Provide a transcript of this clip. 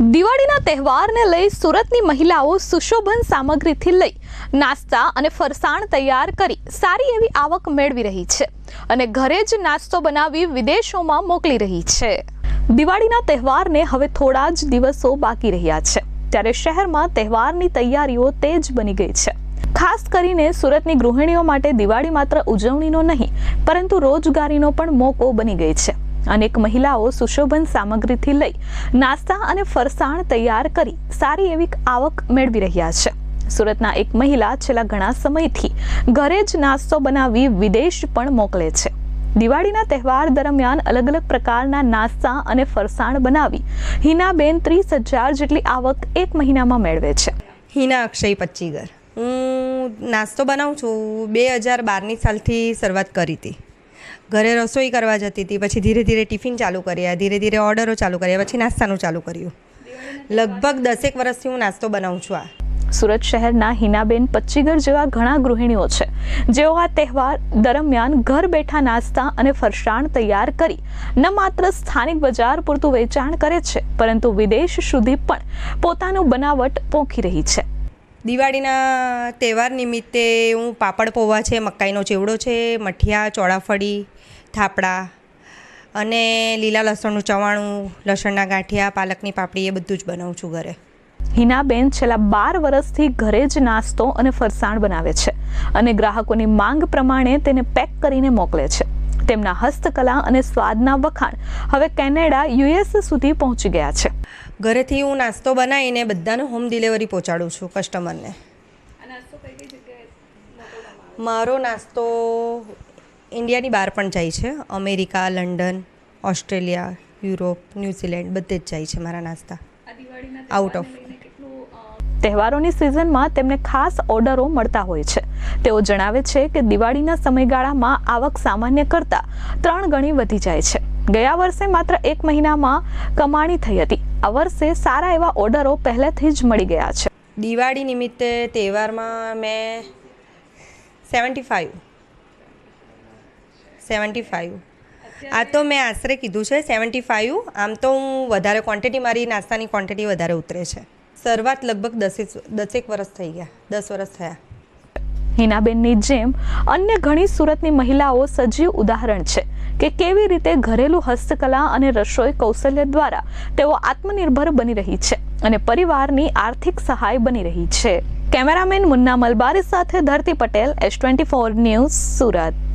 દિવાળીના તહેવારને લઈ સુરતની મહિલાઓ સુશોભન સામગ્રીથી લઈ નાસ્તા અને ફરસાણ તૈયાર કરી સારી એવી આવક મેળવી રહી છે અને ઘરે જ નાસ્તો બનાવી વિદેશોમાં મોકલી રહી છે. દિવાળીના તહેવારને હવે થોડા જ દિવસો બાકી રહ્યા છે ત્યારે શહેરમાં તહેવારની તૈયારીઓ તેજ બની ગઈ છે. ખાસ કરીને સુરતની ગૃહિણીઓ માટે દિવાળી માત્ર ઉજવણીનો નહીં, પરંતુ રોજગારીનો પણ મોકો બની ગઈ છે. અનેક મહિલાઓ સુશોભન સામગ્રીથી લઈ નાસ્તા અને ફરસાણ તૈયાર કરી સારી એવી આવક મેળવી રહ્યા છે. સુરતના એક મહિલા છેલ્લા ઘણા સમયથી ઘરે જ નાસ્તો બનાવી વિદેશ પણ મોકલે છે. દિવાળીના તહેવાર દરમિયાન અલગ અલગ પ્રકારના નાસ્તા અને ફરસાણ બનાવી હિનાબેન ત્રીસ હજાર જેટલી આવક એક મહિનામાં મેળવે છે. હિના અક્ષય પચ્ચીગર. હું નાસ્તો બનાવું છું બે હજાર બારની સાલથી શરૂઆત કરી હતી. ઘરે રસોઈ કરવા જતી હતી, પછી ધીરે ધીરે ટિફિન ચાલુ કર્યા, ધીરે ધીરે ઓર્ડરો ચાલુ કર્યા, પછી નાસ્તાનું ચાલુ કર્યું. લગભગ દસેક વર્ષથી હું નાસ્તો બનાવું છું આ. સુરત શહેરના હિનાબેન પચ્ચીગર જેવા ઘણા ગૃહિણીઓ છે. જેઓ આ તહેવાર દરમિયાન ઘર બેઠા નાસ્તા અને ફરસાણ તૈયાર કરી, ન માત્ર સ્થાનિક બજાર પૂરતું વેચાણ કરે છે, પરંતુ વિદેશ સુધી પણ પોતાનું બનાવટ પોખી રહી છે. દિવાળીના તહેવાર નિમિત્તે હું પાપડ પૌવા છે, મકાઈનો ચેવડો છે, મઠિયા, ચોળાફળી, થાપડા અને લીલા લસણનું ચવાણું, લસણના ગાંઠિયા, પાલકની પાપડી એ બધું જ બનાવું છું ઘરે. હિનાબેન છેલ્લા બાર વર્ષથી ઘરે જ નાસ્તો અને ફરસાણ બનાવે છે અને ગ્રાહકોની માંગ પ્રમાણે તેને પેક કરીને મોકલે છે. તેમના હસ્તકલા અને સ્વાદના વખાણ હવે કેનેડા યુએસ સુધી પહોંચી ગયા છે. ઘરેથી હું નાસ્તો બનાવીને બધાને હોમ ડિલિવરી પહોંચાડું છું કસ્ટમરને મારો નાસ્તો ઇન્ડિયાની બહાર પણ જાય છે. America London Australia Europe New Zealand બધે જ જાય છે મારા નાસ્તા. આઉટ ઓફ તહેવારોની સિઝનમાં તેમને ખાસ ઓર્ડરો મળતા હોય છે. તેઓ જણાવે છે કે દિવાળીના સમયગાળામાં આવક સામાન્ય કરતાં ત્રણ ગણી વધી જાય છે. ગયા વર્ષે માત્ર એક મહિનામાં કમાણી થઈ હતી. આ વર્ષે સારા એવા ઓર્ડરો પહેલેથી જ મળી ગયા છે. દિવાળી નિમિત્તે તહેવારમાં મેં સેવન્ટી ફાઇવ સેવન્ટી ફાઇવ આ તો મેં આશરે કીધું છે, સેવન્ટી ફાઇવ આમ તો હું વધારે ક્વોન્ટિટી મારી નાસ્તાની ક્વોન્ટિટી વધારે ઉતરે છે. શરૂઆત લગભગ દસેક દસેક વર્ષ થઈ ગયા. દસ વર્ષ થયા. હિનાબેનની જેમ અન્ય ઘણી સુરતની મહિલાઓ સજીવ ઉદાહરણ છે કે કેવી રીતે ઘરેલું હસ્તકલા અને રસોઈ કૌશલ્ય દ્વારા તેઓ આત્મનિર્ભર બની રહી છે અને પરિવારની આર્થિક સહાય બની રહી છે. કેમેરામેન મુન્ના મલબારી સાથે Dharti Patel S twenty four news Surat.